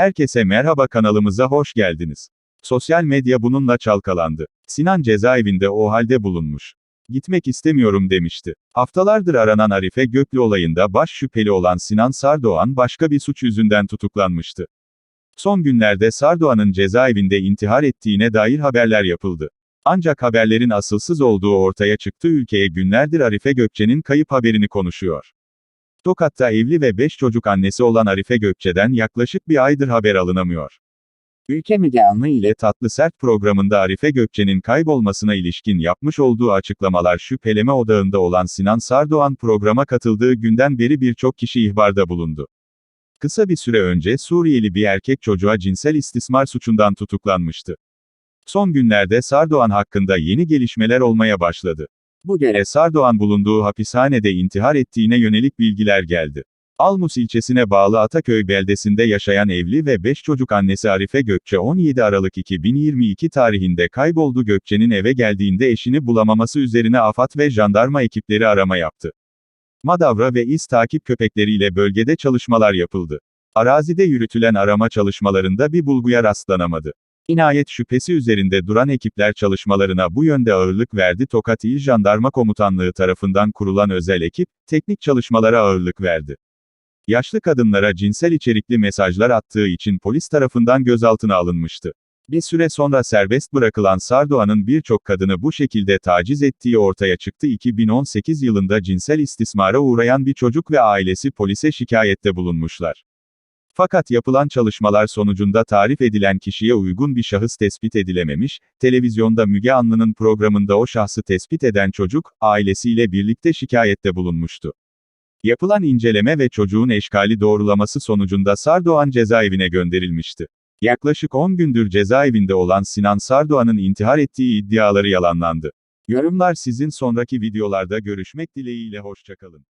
Herkese merhaba kanalımıza hoş geldiniz. Sosyal medya bununla çalkalandı. Sinan cezaevinde o halde bulunmuş. Gitmek istemiyorum demişti. Haftalardır aranan Arife Göklü olayında baş şüpheli olan Sinan Sardoğan başka bir suç yüzünden tutuklanmıştı. Son günlerde Sardoğan'ın cezaevinde intihar ettiğine dair haberler yapıldı. Ancak haberlerin asılsız olduğu ortaya çıktı ülkeye günlerdir Arife Gökçe'nin kayıp haberini konuşuyor. Tokat'ta evli ve 5 çocuk annesi olan Arife Gökçe'den yaklaşık bir aydır haber alınamıyor. Ülke Müge Anlı ile Tatlı Sert programında Arife Gökçe'nin kaybolmasına ilişkin yapmış olduğu açıklamalar şüpheleme odağında olan Sinan Sardoğan programa katıldığı günden beri birçok kişi ihbarda bulundu. Kısa bir süre önce Suriyeli bir erkek çocuğa cinsel istismar suçundan tutuklanmıştı. Son günlerde Sardoğan hakkında yeni gelişmeler olmaya başladı. Bu gele Sardoğan bulunduğu hapishanede intihar ettiğine yönelik bilgiler geldi. Almus ilçesine bağlı Ataköy beldesinde yaşayan evli ve 5 çocuk annesi Arife Gökçe 17 Aralık 2022 tarihinde kayboldu Gökçe'nin eve geldiğinde eşini bulamaması üzerine AFAD ve jandarma ekipleri arama yaptı. Madavra ve iz takip köpekleriyle bölgede çalışmalar yapıldı. Arazide yürütülen arama çalışmalarında bir bulguya rastlanamadı. İnayet şüphesi üzerinde duran ekipler çalışmalarına bu yönde ağırlık verdi. Tokat İl Jandarma Komutanlığı tarafından kurulan özel ekip, teknik çalışmalara ağırlık verdi. Yaşlı kadınlara cinsel içerikli mesajlar attığı için polis tarafından gözaltına alınmıştı. Bir süre sonra serbest bırakılan Sardoğan'ın birçok kadını bu şekilde taciz ettiği ortaya çıktı. 2018 yılında cinsel istismara uğrayan bir çocuk ve ailesi polise şikayette bulunmuşlar. Fakat yapılan çalışmalar sonucunda tarif edilen kişiye uygun bir şahıs tespit edilememiş, televizyonda Müge Anlı'nın programında o şahsı tespit eden çocuk, ailesiyle birlikte şikayette bulunmuştu. Yapılan inceleme ve çocuğun eşkali doğrulaması sonucunda Sardoğan cezaevine gönderilmişti. Yaklaşık 10 gündür cezaevinde olan Sinan Sardoğan'ın intihar ettiği iddiaları yalanlandı. Yorumlar sizin sonraki videolarda görüşmek dileğiyle hoşçakalın.